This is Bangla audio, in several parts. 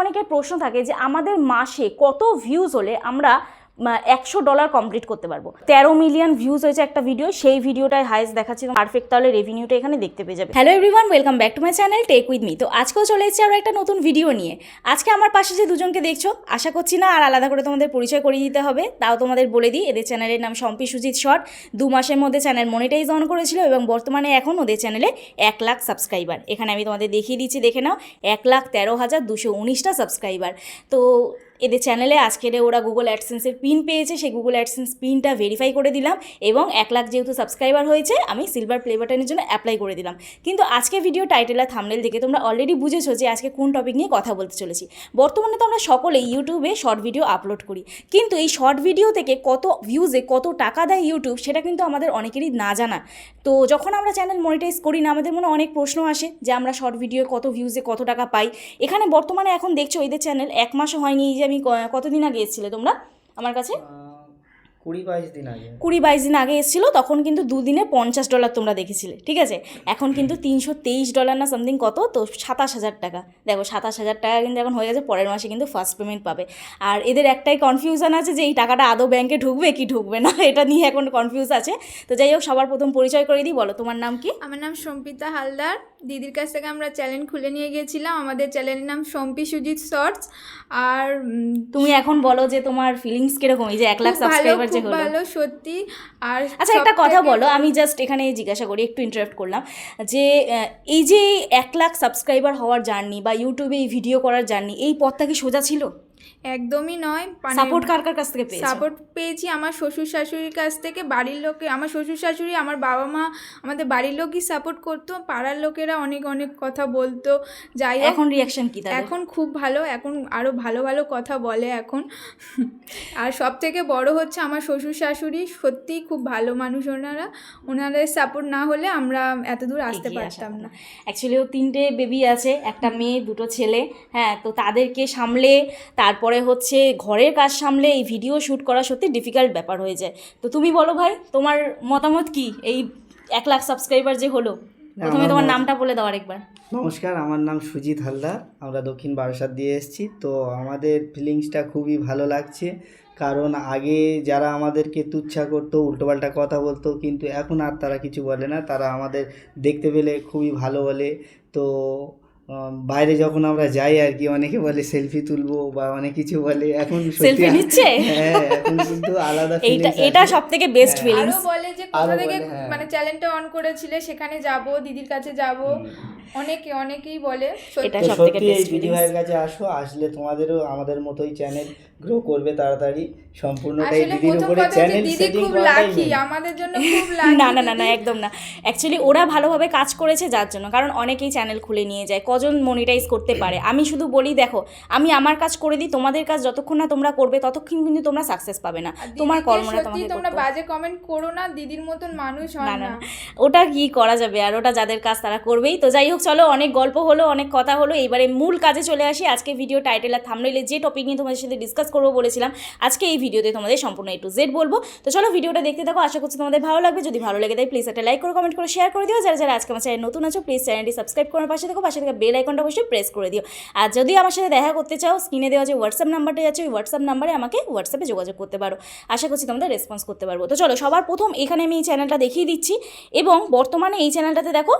অনেকের প্রশ্ন থাকে যে আমাদের মাসে কত ভিউজ হলে আমরা একশো ডলার কমপ্লিট করতে পারব। তেরো মিলিয়ন ভিউজ হয়েছে একটা ভিডিও সেই ভিডিওটাই হাইস্ট দেখাচ্ছি পারফেক্ট তাহলে রেভিনিউটা এখানে দেখতে পেয়ে যাবে। Hello everyone welcome back to my channel tech with me তো আজকেও চলে এসেছি আরও একটা নতুন ভিডিও নিয়ে। আজকে আমার পাশে যে দুজনকে দেখছ, আশা করছি না আর আলাদা করে তোমাদের পরিচয় করিয়ে দিতে হবে, তাও তোমাদের বলে দিই, এদের চ্যানেলের নাম শম্পি সুজিত শর্ট। দু মাসের মধ্যে চ্যানেল মনিটাইজ অন করেছিল এবং বর্তমানে এখন ওদের চ্যানেলে এক লাখ সাবস্ক্রাইবার এখানে আমি তোমাদের দেখিয়ে দিচ্ছি, দেখে নাও, এক লাখ তেরো হাজার দুশো উনিশটা সাবস্ক্রাইবার তো এদের চ্যানেলে আজকের ওরা গুগল অ্যাডসেন্সের পিন পেয়েছে। সেই গুগল অ্যাডসেন্স পিনটা ভেরিফাই করে দিলাম এবং এক লাখ যেহেতু সাবস্ক্রাইবার হয়েছে, আমি সিলভার প্লে বাটনের জন্য অ্যাপ্লাই করে দিলাম। কিন্তু আজকে ভিডিও টাইটেল আর থামনেল দেখে তোমরা অলরেডি বুঝেছ যে আজকে কোন টপিক নিয়ে কথা বলতে চলেছি। বর্তমানে তো আমরা সকলেই ইউটিউবে শর্ট ভিডিও আপলোড করি। কিন্তু এই শর্ট ভিডিও থেকে কত ভিউজে কত টাকা দেয় ইউটিউব সেটা কিন্তু আমাদের অনেকেরই না জানা। তো যখন আমরা চ্যানেল মনিটাইজ করি না, আমাদের মনে অনেক প্রশ্ন আসে যে আমরা শর্ট ভিডিও কত ভিউজে কত টাকা পাই। এখানে বর্তমানে এখন দেখছ এদের চ্যানেল এক মাসও হয়নি, এই যে আমি কতদিন আগে এসেছিলে তোমরা? আমার কাছে? কুড়ি বাইশ দিন আগে। কুড়ি বাইশ দিন আগে এসেছিল তখন কিন্তু দুদিনে পঞ্চাশ ডলার তোমরা দেখেছিলে ঠিক আছে? এখন কিন্তু তিনশো তেইশ ডলার না সামথিং কত? তো সাতাশ হাজার টাকা। দেখো সাতাশ হাজার টাকা কিন্তু এখন হয়ে গেছে পরের মাসে কিন্তু ফার্স্ট পেমেন্ট পাবে। আর এদের একটাই কনফিউশন আছে যে এই টাকাটা আদৌ ব্যাংকে ঢুকবে কি ঢুকবে না এটা নিয়ে এখন কনফিউজ আছে। তো যাই হোক সবার প্রথম পরিচয় করে দিই বলো তোমার নাম কি? আমার নাম সম্পিতা হালদার। দিদির কাছ থেকে আমরা চ্যানেল খুলে নিয়ে গিয়েছিলাম আমাদের চ্যানেলের নাম সম্পি সুজিত শর্টস। আর তুমি এখন বলো যে তোমার ফিলিংস কীরকম? এই যে এক লাখ সাবস্ক্রাইবার যে খুব ভালো সত্যি। আর আচ্ছা একটা কথা বলো আমি জাস্ট এখানে জিজ্ঞাসা করি একটু ইন্টারাপ্ট করলাম যে এই যে এক লাখ সাবস্ক্রাইবার হওয়ার জার্নি বা ইউটিউবে এই ভিডিও করার জার্নি এই পথটা কি সোজা ছিল? একদমই নয় মানে সাপোর্ট কার কার কাছ থেকে পেয়েছ? সাপোর্ট পেয়েছি আমার শ্বশুর শাশুড়ির কাছ থেকে বাড়ির লোকে আমার শ্বশুর শাশুড়ি আমার বাবা মা আমাদের বাড়ির লোকই সাপোর্ট করতো পাড়ার লোকেরা অনেক অনেক কথা বলতো যাই এখন রিয়াকশন কি এখন খুব ভালো এখন আরও ভালো ভালো কথা বলে এখন। আর সব থেকে বড় হচ্ছে আমার শ্বশুর শাশুড়ি সত্যিই খুব ভালো মানুষ ওনারা। ওনাদের সাপোর্ট না হলে আমরা এত দূর আসতে পারতাম না। অ্যাকচুয়ালি ও তিনটে বেবি আছে একটা মেয়ে দুটো ছেলে হ্যাঁ তো তাদেরকে সামলে তারপরে হচ্ছে ঘরের কাজ সামলে এই ভিডিও শ্যুট করা সত্যি ডিফিকাল্ট ব্যাপার হয়ে যায়। তো তুমি বলো ভাই তোমার মতামত কি? এই এক লাখ সাবস্ক্রাইবার যে হলো প্রথমে তোমার নামটা বলে দাও আরেকবার। নমস্কার আমার নাম সুজিত হালদার আমরা দক্ষিণ বারাসাত দিয়ে এসেছি। তো আমাদের ফিলিংসটা খুবই ভালো লাগছে কারণ আগে যারা আমাদেরকে তুচ্ছা করতো উল্টোপাল্টা কথা বলতো কিন্তু এখন আর তারা কিছু বলে না। তারা আমাদের দেখতে পেলে খুবই ভালো বলে। তো বাইরে যখন আমরা যাই আর কি অনেকে বলে সেলফি তুলবো বা অনেক কিছু বলে। এখন সেলফি নিচ্ছে? হ্যাঁ এখন কিন্তু আলাদা এটা আছে। সব থেকে বেস্ট হ্যাঁ। ফিলিংস আরও বলে যে কোথা থেকে হ্যাঁ। মানে চ্যানেলটা অন করেছিলে সেখানে যাব দিদির কাছে যাব। অনেকে অনেকেই বলে এটা সবথেকে বেস্ট এই ভাইয়ের কাছে আসো আসলে তোমাদেরও আমাদের মতোই চ্যানেল গ্রো করবে তাড়াতাড়ি। সম্পূর্ণটাই দিদির উপরে চ্যানেল দিদি সেটিং খুব লাকি আমাদের জন্য খুব লাকি না না না না একদম না। অ্যাকচুয়ালি ওরা ভালোভাবে কাজ করেছে যার জন্য কারণ অনেকেই চ্যানেল খুলে নিয়ে যায়। কজন মনিটাইজ করতে পারে। আমি শুধু বলি দেখো আমি আমার কাজ করে দিই তোমাদের কাজ যতক্ষণ না তোমরা করবে ততক্ষণ কিন্তু তোমরা সাকসেস পাবে না। তোমার কর্মটা সত্যি তোমাকে তোমরা বাজে কমেন্ট করো না দিদির মতন মানুষ হয় না না না। ওটা কি করা যাবে আর ওটা যাদের কাজ তারা করবেই। তো যাই হোক চলো অনেক গল্প হলো অনেক কথা হলো। এবারে মূল কাজে চলে আসি। আজকে ভিডিও টাইটেল আর থামনেলে যে টপিক নিয়ে তোমাদের সাথে ডিসকাস করব বলেছিলাম আজকে এই ভিডিওতে তোমাদের সম্পূর্ণ একটু জেড বলব। তো চলো ভিডিওটা দেখতে থাকো। আশা করছি তোমাদের ভালো লাগবে। যদি ভালো লাগে তাই প্লিজ একটা লাইক করে কমেন্ট করে শেয়ার করে দিও। যারা যারা আজকে আমার চ্যানেল নতুন আছো প্লিজ চ্যানেলটি সাবস্ক্রাইব করার পাশে দেখো পাশে থেকে বেল আইকনটা অবশ্যই প্রেস করে দিও। আর যদি আমার সাথে দেখা করতে চাও স্ক্রিনে দেওয়া যে হোয়াটসঅ্যাপ নাম্বারটা আছে, ওই হোয়াটসঅ্যাপ নাম্বারে আমাকে হোয়াটসঅ্যাপে যোগাযোগ করতে পারো। আশা করছি তোমাদের রেসপন্স করতে পারব। তো চলো, সবার প্রথম এখানে আমি এই চ্যানেলটা দেখিয়ে দিচ্ছি এবং বর্তমানে এই চ্যানেলটাতে দেখো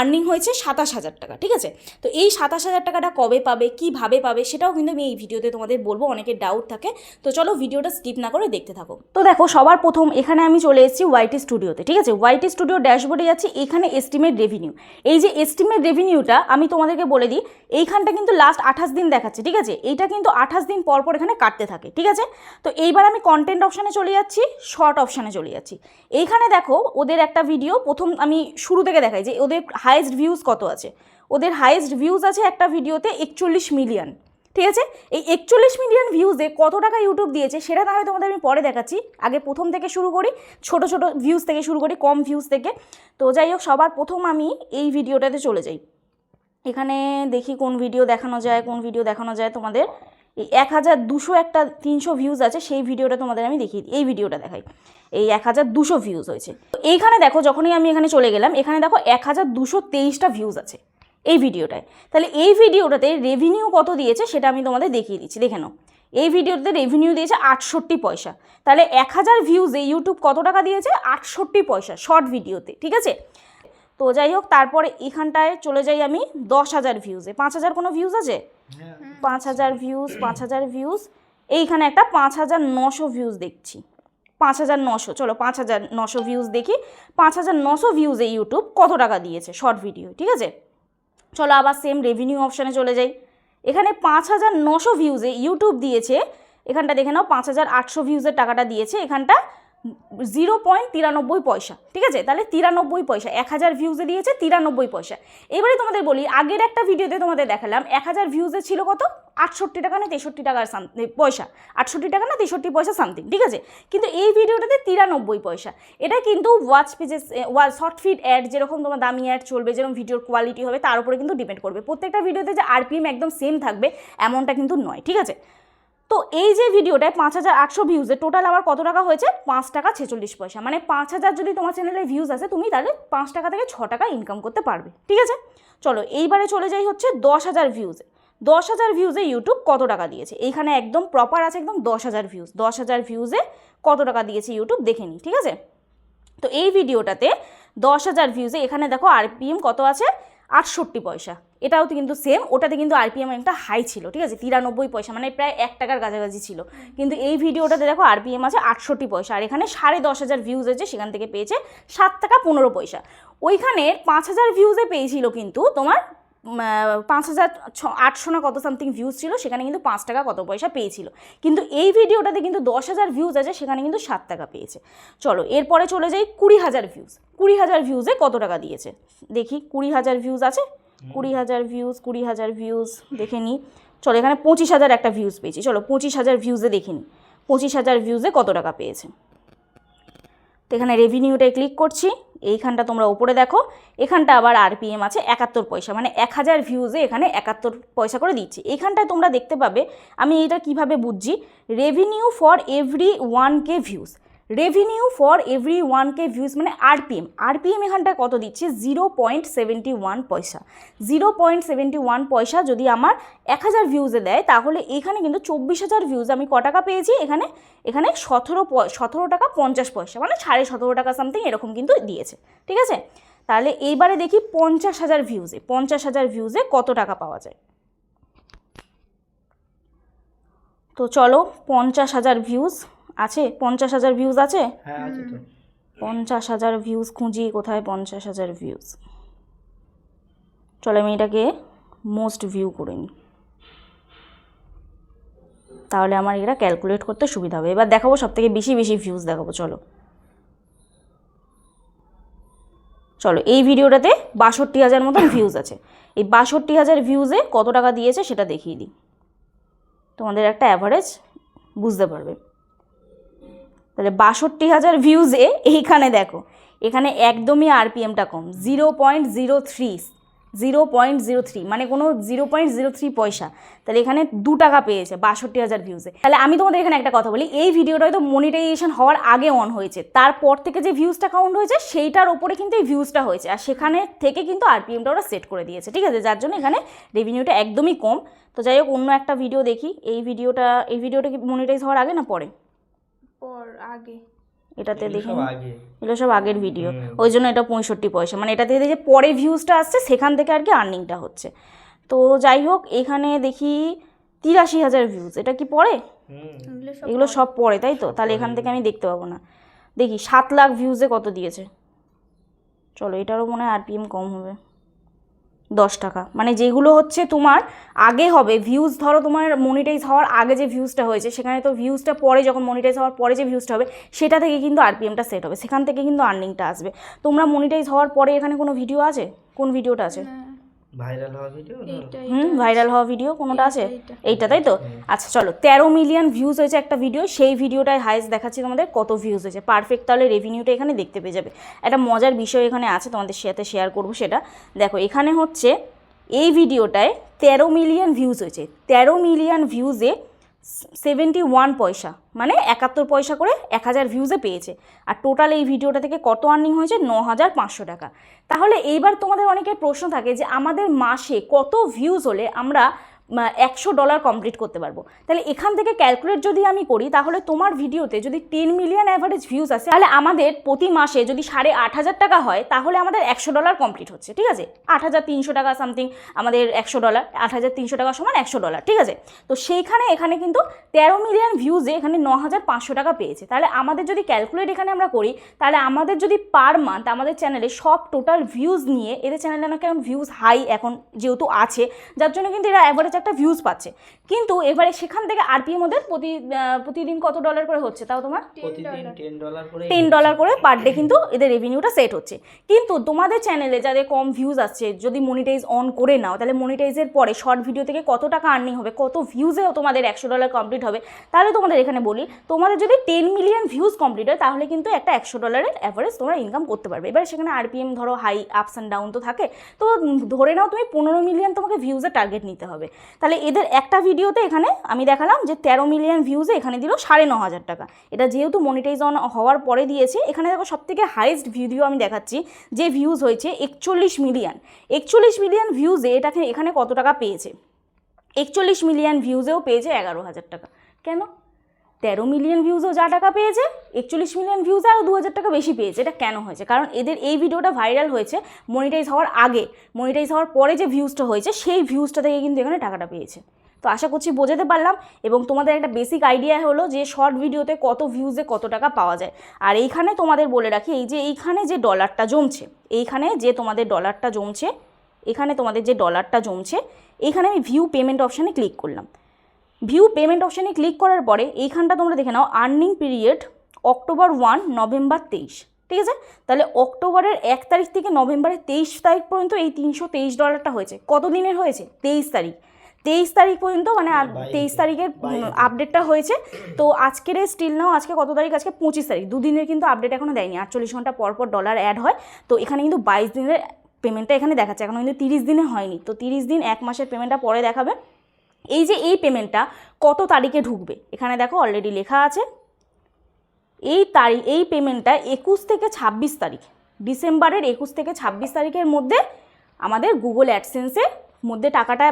আর্নিং হয়েছে সাতাশ হাজার টাকা, ঠিক আছে? তো এই সাতাশ হাজার টাকাটা কবে পাবে, কীভাবে পাবে, সেটাও কিন্তু আমি এই ভিডিওতে তোমাদের বলব, অনেকের ডাউট থাকে। তো চলো, ভিডিওটা স্কিপ না করে দেখতে থাকো। তো দেখো, সবার প্রথম এখানে আমি চলে এসেছি ওয়াইটি স্টুডিওতে ঠিক আছে? ওয়াইটি স্টুডিও ড্যাশবোর্ডে যাচ্ছি, এখানে এস্টিমেট রেভিনিউ এই যে এস্টিমেট রেভিনিউটা আমি তোমাদেরকে বলে দিই, এইখানটা কিন্তু লাস্ট আঠাশ দিন দেখাচ্ছে, ঠিক আছে? এইটা কিন্তু আঠাশ দিন পর পর এখানে কাটতে থাকে, ঠিক আছে? তো এইবার আমি কন্টেন্ট অপশানে চলে যাচ্ছি শর্ট অপশানে চলে যাচ্ছি। এইখানে দেখো, ওদের একটা ভিডিও প্রথম আমি শুরু থেকে দেখাই যে ওদের হাইয়েস্ট ভিউজ কত আছে? ওদের হাইয়েস্ট ভিউজ আছে একটা ভিডিওতে একচল্লিশ মিলিয়ন ঠিক আছে? এই একচল্লিশ মিলিয়ন ভিউজে কত টাকা ইউটিউব দিয়েছে, সেটা হয় তোমাদের আমি পরে দেখাচ্ছি। আগে প্রথম থেকে শুরু করি, ছোট ছোট ভিউজ থেকে শুরু করি, কম ভিউজ থেকে। তো যাই হোক, সবার প্রথম আমি এই ভিডিওটাতে চলে যাই। এখানে দেখি কোন ভিডিও দেখানো যায়, কোন ভিডিও দেখানো যায় তোমাদের। এই এক হাজার দুশো একটা তিনশো ভিউজ আছে, সেই ভিডিওটা তোমাদের আমি দেখিয়ে এই ভিডিওটা দেখাই। এই এক হাজার দুশো ভিউজ হয়েছে। তো এইখানে দেখো, যখনই আমি এখানে চলে গেলাম, এখানে দেখো এক হাজার দুশো তেইশটা ভিউজ আছে এই ভিডিওটায় তাহলে এই ভিডিওটাতে রেভিনিউ কত দিয়েছে সেটা আমি তোমাদের দেখিয়ে দিচ্ছি। দেখে নাও। এই ভিডিওতে রেভিনিউ দিয়েছে আটষট্টি পয়সা। তাহলে এক হাজার ভিউজে ইউটিউব কত টাকা দিয়েছে? আটষট্টি পয়সা শর্ট ভিডিওতে ঠিক আছে? তো যাই হোক তারপরে এখানটায় চলে যাই আমি দশ হাজার ভিউজে পাঁচ হাজার কোনো ভিউজ আছে? পাঁচ হাজার ভিউজ পাঁচ হাজার ভিউজ এইখানে একটা পাঁচ হাজার নশো ভিউজ দেখছি। পাঁচ হাজার নশো চলো পাঁচ হাজার নশো ভিউজ দেখি। পাঁচ হাজার নশো ভিউজে ইউটিউব কত টাকা দিয়েছে? শর্ট ভিডিও ঠিক আছে? চলো আবার সেম রেভিনিউ অপশানে চলে যাই। এখানে পাঁচ হাজার নশো ভিউজে ইউটিউব দিয়েছে। এখানটা দেখে নাও পাঁচ হাজার আটশো ভিউজের টাকাটা দিয়েছে। এখানটা জিরো পয়েন্ট তিরানব্বই পয়সা, ঠিক আছে? তাহলে তিরানব্বই পয়সা, এক হাজার ভিউজে দিয়েছে তিরানব্বই পয়সা। এবারে তোমাদের বলি, আগের একটা ভিডিওতে তোমাদের দেখালাম, এক হাজার ভিউজে ছিল কত? আটষট্টি টাকা না তেষট্টি টাকার সাম পয়সা। আটষট্টি টাকা না তেষট্টি পয়সা সামথিং ঠিক আছে? কিন্তু এই ভিডিওটাতে তিরানব্বই পয়সা। এটা কিন্তু watch pages short feed ad যেরকম তোমার দামি অ্যাড চলবে, যেরকম ভিডিওর কোয়ালিটি হবে, তার উপরে কিন্তু ডিপেন্ড করবে। প্রত্যেকটা ভিডিওতে যে আরপিএম একদম সেম থাকবে, এমনটা কিন্তু নয়, ঠিক আছে? তো এই যে ভিডিওটায় পাঁচ হাজার আটশো ভিউজে টোটাল আমার কত টাকা হয়েছে? পাঁচ টাকা ছেচল্লিশ পয়সা। মানে পাঁচ হাজার যদি তোমার চ্যানেলে ভিউজ আছে তুমি তাহলে পাঁচ টাকা থেকে ছ টাকা ইনকাম করতে পারবে। ঠিক আছে? চলো, এইবারে চলে যাই হচ্ছে দশ হাজার ভিউজে দশ হাজার ভিউজে ইউটিউব কত টাকা দিয়েছে? এইখানে একদম প্রপার আছে একদম দশ হাজার ভিউজ দশ হাজার ভিউজে কত টাকা দিয়েছে ইউটিউব দেখে নিই ঠিক আছে? তো এই ভিডিওটাতে দশ হাজার ভিউজে এখানে দেখো আরপিএম কত আছে? আটষট্টি পয়সা। এটাও কিন্তু সেম ওটাতে কিন্তু আরপিএম একটা হাই ছিল, ঠিক আছে? তিরানব্বই পয়সা মানে প্রায় এক টাকার কাছাকাছি ছিল। কিন্তু এই ভিডিওটাতে দেখো আরপিএম আছে আটষট্টি পয়সা, আর এখানে সাড়ে দশ হাজার ভিউজ আছে, সেখান থেকে পেয়েছে সাত টাকা পনেরো পয়সা। ওইখানে পাঁচ হাজার ভিউজে পেয়েছিল কিন্তু তোমার পাঁচ হাজার ছ- আটশো না কত সামথিং ভিউজ ছিল, সেখানে কিন্তু পাঁচ টাকা কত পয়সা পেয়েছিল। কিন্তু এই ভিডিওটাতে কিন্তু দশ হাজার ভিউজ আছে, সেখানে কিন্তু সাত টাকা পেয়েছে। চলো, এরপরে চলে যাই কুড়ি হাজার ভিউজ কুড়ি হাজার ভিউজে কত টাকা দিয়েছে? দেখি, কুড়ি হাজার ভিউজ আছে? কুড়ি হাজার ভিউজ কুড়ি হাজার ভিউজ দেখে নিই। চলো, এখানে পঁচিশ হাজার একটা ভিউজ পেয়েছি। চলো, পঁচিশ হাজার ভিউজে দেখে নিই। পঁচিশ হাজার ভিউজে কত টাকা পেয়েছে? তো এখানে রেভিনিউটায় ক্লিক করছি। এইখানটা তোমরা ওপরে দেখো। এখানটা আবার আরপিএম আছে, একাত্তর পয়সা। মানে এক হাজার ভিউজে এখানে একাত্তর পয়সা করে দিচ্ছি। এইখানটায় তোমরা দেখতে পাবে, আমি এটা কীভাবে বুঝছি? Revenue for every one K views revenue for every one K views মানে আরপিএম আরপিএম এখানটায় কত দিচ্ছে? জিরো পয়েন্ট সেভেন্টি ওয়ান পয়সা। জিরো পয়েন্ট সেভেন্টি ওয়ান পয়সা যদি আমার এক হাজার ভিউজে দেয়, তাহলে এখানে কিন্তু চব্বিশ হাজার ভিউজ আমি ক টাকা পেয়েছি? এখানে এখানে সতেরো সতেরো টাকা পঞ্চাশ পয়সা মানে সাড়ে সতেরো টাকা সামথিং এরকম কিন্তু দিয়েছে। ঠিক আছে? তাহলে এইবারে দেখি পঞ্চাশ হাজার ভিউজে পঞ্চাশ হাজার ভিউজে কত টাকা পাওয়া যায়? তো চলো, পঞ্চাশ হাজার ভিউজ আছে? পঞ্চাশ হাজার ভিউজ আছে? হ্যাঁ আছে তো। পঞ্চাশ হাজার ভিউজ খুঁজি কোথায় পঞ্চাশ হাজার ভিউজ চলো আমি এটাকে মোস্ট ভিউ করে নিই। তাহলে আমার এটা ক্যালকুলেট করতে সুবিধা হবে। এবার দেখাবো সব থেকে বেশি বেশি ভিউজ দেখাবো চলো। চলো এই ভিডিওটাতে বাষট্টি হাজার মতন ভিউজ আছে। এই বাষট্টি হাজার ভিউজে কত টাকা দিয়েছে সেটা দেখিয়ে দিই। তোমাদের একটা অ্যাভারেজ বুঝতে পারবে। তাহলে বাষট্টি হাজার ভিউজে এইখানে দেখো, এখানে একদমই আরপিএমটা কম zero point zero three zero point zero three মানে কোনো জিরো পয়েন্ট জিরো থ্রি পয়সা। তাহলে এখানে দু টাকা পেয়েছে বাষট্টি হাজার ভিউজে তাহলে আমি তোমাদের এখানে একটা কথা বলি, এই ভিডিওটা হয়তো মনিটাইজেশন হওয়ার আগে অন হয়েছে, তারপর থেকে যে ভিউজটা কাউন্ট হয়েছে, সেইটার ওপরে কিন্তু এই ভিউজটা হয়েছে, আর সেখানে থেকে কিন্তু আরপিএমটা ওরা সেট করে দিয়েছে, ঠিক আছে? যার জন্য এখানে রেভিনিউটা একদমই কম। তো যাই হোক, অন্য একটা ভিডিও দেখি, এই ভিডিওটা এই ভিডিওটা কি মনিটাইজ হওয়ার আগে না পরে? পর আগে। এটাতে দেখি এগুলো সব আগের ভিডিও ওই জন্য এটা পঁয়ষট্টি পয়সা। মানে এটা থেকে যে পরে ভিউজটা আসছে সেখান থেকে আর কি আর্নিংটা হচ্ছে। তো যাই হোক এখানে দেখি তিরাশি হাজার ভিউজ এটা কি পরে এগুলো সব এগুলো সব পরে তাই তো? তাহলে এখান থেকে আমি দেখতে পাবো না। দেখি সাত লাখ ভিউজে কত দিয়েছে? চলো এটারও মনে হয় আরপিএম কম হবে। দশ টাকা। মানে যেগুলো হচ্ছে তোমার আগে হবে ভিউজ ধরো তোমার মনিটাইজ হওয়ার আগে যে ভিউজটা হয়েছে, সেখানে তো ভিউজটা পরে যখন মনিটাইজ হওয়ার পরে যে ভিউজটা হবে, সেটা থেকে কিন্তু আরপিএমটা সেট হবে। সেখান থেকে কিন্তু আর্নিংটা আসবে। তোমরা মনিটাইজ হওয়ার পরে এখানে কোনো ভিডিও আছে? কোন ভিডিওটা আছে? ভাইরাল হওয়া ভিডিও হুম ভাইরাল হওয়া ভিডিও কোনোটা আছে? এইটা। তাই তো? আচ্ছা চলো তেরো মিলিয়ন ভিউজ হয়েছে একটা ভিডিও সেই ভিডিওটায় হাইস্ট দেখাচ্ছি তোমাদের কত ভিউজ হয়েছে? পারফেক্ট তাহলে রেভিনিউটা এখানে দেখতে পেয়ে যাবে। একটা মজার বিষয় এখানে আছে তোমাদের সাথে শেয়ার করব সেটা। দেখো এখানে হচ্ছে এই ভিডিওটায় তেরো মিলিয়ন ভিউজ হয়েছে। তেরো মিলিয়ন ভিউজে সেভেন্টি ওয়ান পয়সা মানে একাত্তর পয়সা করে এক হাজার ভিউজে পেয়েছে। আর টোটাল এই ভিডিওটা থেকে কত আর্নিং হয়েছে? ন হাজার পাঁচশো টাকা। তাহলে এইবার তোমাদের অনেকের প্রশ্ন থাকে যে আমাদের মাসে কত ভিউজ হলে আমরা একশো ডলার কমপ্লিট করতে পারব। তাহলে এখান থেকে ক্যালকুলেট যদি আমি করি, তাহলে তোমার ভিডিওতে যদি টেন মিলিয়ন অ্যাভারেজ ভিউজ আসে, তাহলে আমাদের প্রতি মাসে যদি সাড়ে আট হাজার টাকা হয়, তাহলে আমাদের একশো ডলার কমপ্লিট হচ্ছে, ঠিক আছে? আট হাজার তিনশো টাকা সামথিং আমাদের একশো ডলার আট হাজার তিনশো টাকা সমান একশো ডলার ঠিক আছে? তো সেইখানে, এখানে কিন্তু তেরো মিলিয়ন ভিউজে এখানে ন হাজার পাঁচশো টাকা পেয়েছে। তাহলে আমাদের যদি ক্যালকুলেট এখানে আমরা করি, তাহলে আমাদের যদি পার মান্থ আমাদের চ্যানেলে সব টোটাল ভিউজ নিয়ে, এদের চ্যানেলে নাকি এখন ভিউজ হাই এখন যেহেতু আছে, যার জন্য কিন্তু এরা অ্যাভারেজ একটা ভিউজ পাচ্ছে। কিন্তু এবারে সেখান থেকে আরপিএম ওদের প্রতি প্রতিদিন কত ডলার করে হচ্ছে তাও তোমার? প্রতিদিন টেন ডলার করে টেন ডলার করে পার ডে কিন্তু এদের রেভিনিউটা সেট হচ্ছে। কিন্তু তোমাদের চ্যানেলে যাদের কম ভিউজ আসছে যদি মনিটাইজ অন করে নাও তাহলে মনিটাইজের পরে শর্ট ভিডিও থেকে কত টাকা আর্নিং হবে কত ভিউজেও তোমাদের একশো ডলার কমপ্লিট হবে তাহলে তোমাদের এখানে বলি তোমাদের যদি টেন মিলিয়ন ভিউজ কমপ্লিট হয় তাহলে কিন্তু একটা একশো ডলারের অ্যাভারেজ তোমরা ইনকাম করতে পারবে। এবার সেখানে আরপিএম ধরো হাই আপস অ্যান্ড ডাউন তো থাকে তো ধরে নাও তুমি পনেরো মিলিয়ন তোমাকে ভিউজের টার্গেট নিতে হবে। তাহলে এদের একটা ভিডিওতে এখানে আমি দেখালাম যে তেরো মিলিয়ন ভিউজে এখানে দিল সাড়ে ন হাজার টাকা। এটা যেহেতু মনিটাইজ অন হওয়ার পরে দিয়েছে, এখানে দেখো সব থেকে হাইয়েস্ট ভিডিও আমি দেখাচ্ছি, যে ভিউজ হয়েছে একচল্লিশ মিলিয়ন। একচল্লিশ মিলিয়ন ভিউজে এটাকে এখানে কত টাকা পেয়েছে? একচল্লিশ মিলিয়ন ভিউজেও পেয়েছে এগারো হাজার টাকা। কেন? তেরো মিলিয়ন ভিউজও যা টাকা পেয়েছে, একচল্লিশ মিলিয়ন ভিউজ আরও দু হাজার টাকা বেশি পেয়েছে। এটা কেন হয়েছে? কারণ এদের এই ভিডিওটা ভাইরাল হয়েছে মনিটাইজ হওয়ার আগে। মনিটাইজ হওয়ার পরে যে ভিউজটা হয়েছে, সেই ভিউজটা থেকে কিন্তু এখানে টাকাটা পেয়েছে। তো আশা করছি বোঝাতে পারলাম এবং তোমাদের একটা বেসিক আইডিয়া হলো যে শর্ট ভিডিওতে কত ভিউজে কত টাকা পাওয়া যায়। আর এইখানে তোমাদের বলে রাখি, এই যে এইখানে যে ডলারটা জমছে, এইখানে যে তোমাদের ডলারটা জমছে এখানে তোমাদের যে ডলারটা জমছে, এইখানে আমি ভিউ পেমেন্ট অপশানে ক্লিক করলাম। ভিউ পেমেন্ট অপশানে ক্লিক করার পরে এইখানটা তোমরা দেখে নাও earning period October one November তেইশ। ঠিক আছে? তাহলে অক্টোবরের এক তারিখ থেকে নভেম্বরের তেইশ তারিখ পর্যন্ত এই তিনশো তেইশ ডলারটা হয়েছে। কত দিনের হয়েছে? তেইশ তারিখ। তেইশ তারিখ পর্যন্ত মানে তেইশ তারিখের আপডেটটা হয়েছে। তো আজকের স্টিল নাও আজকে কত তারিখ? আজকে পঁচিশ তারিখ। দুদিনের কিন্তু আপডেট এখনও দেয়নি। আটচল্লিশ ঘণ্টা পর পর ডলার অ্যাড হয়। তো এখানে কিন্তু বাইশ দিনের পেমেন্টটা এখানে দেখাচ্ছে। এখনও কিন্তু তিরিশ দিনে হয়নি। তো তিরিশ দিন এক মাসের পেমেন্টটা পরে দেখাবে। এই যে এই পেমেন্টটা কত তারিখে ঢুকবে? এখানে দেখো অলরেডি লেখা আছে। এই তারিখ এই পেমেন্টটা একুশ থেকে ছাব্বিশ তারিখ, ডিসেম্বরের একুশ থেকে ছাব্বিশ তারিখের মধ্যে আমাদের গুগল অ্যাডসেন্সের মধ্যে টাকাটা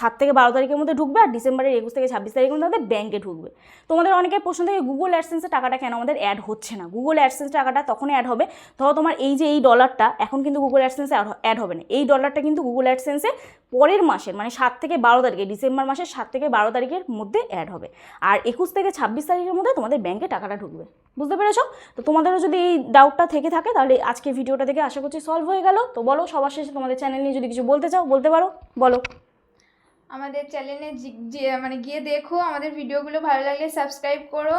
সাত থেকে বারো তারিখের মধ্যে ঢুকবে আর ডিসেম্বরের একুশ থেকে ছাব্বিশ তারিখের মধ্যে আমাদের ব্যাঙ্কে ঢুকবে। তোমাদের অনেকের প্রশ্ন থেকে গুগল অ্যাডসেন্সের টাকাটা কেন আমাদের অ্যাড হচ্ছে না? গুগল অ্যাডসেন্স টাকাটা তখনই অ্যাড হবে। ধরো তোমার এই যে এই ডলারটা এখন কিন্তু গুগল অ্যাডসেন্সে অ্যাড হবে না। এই ডলারটা কিন্তু গুগল অ্যাডসেন্সে পরের মাসের মানে সাত থেকে বারো তারিখে, ডিসেম্বর মাসের সাত থেকে বারো তারিখের মধ্যে অ্যাড হবে। আর একুশ থেকে ছাব্বিশ তারিখের মধ্যে তোমাদের ব্যাঙ্কে টাকাটা ঢুকবে। বুঝতে পেরেছ? তো তোমাদেরও যদি এই ডাউটটা থেকে থাকে, তাহলে আজকে ভিডিওটা থেকে আশা করছি সলভ হয়ে গেল। তো বলো, সবার শেষে তোমাদের চ্যানেল নিয়ে যদি কিছু বলতে চাও, বলতে পারো। বলো। আমাদের চ্যানেলে মানে গিয়ে দেখো আমাদের ভিডিওগুলো ভালো লাগলে সাবস্ক্রাইব করো।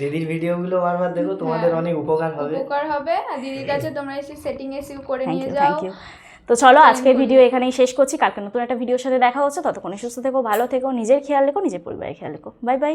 দিদির ভিডিওগুলো বারবার দেখো তোমাদের হ্যাঁ। অনেক উপকার হবে। উপকার হবে। আর দিদির কাছে তোমরা এসে সেটিং এসে করে নিয়ে যাও। তো চলো আজকের ভিডিও এখানেই শেষ করছি। কালকে নতুন একটা ভিডিওর সাথে দেখা হচ্ছে। ততক্ষণে সুস্থ থেকো ভালো থেকো নিজের খেয়াল রেখো নিজের পরিবারের খেয়াল রেখো। Bye bye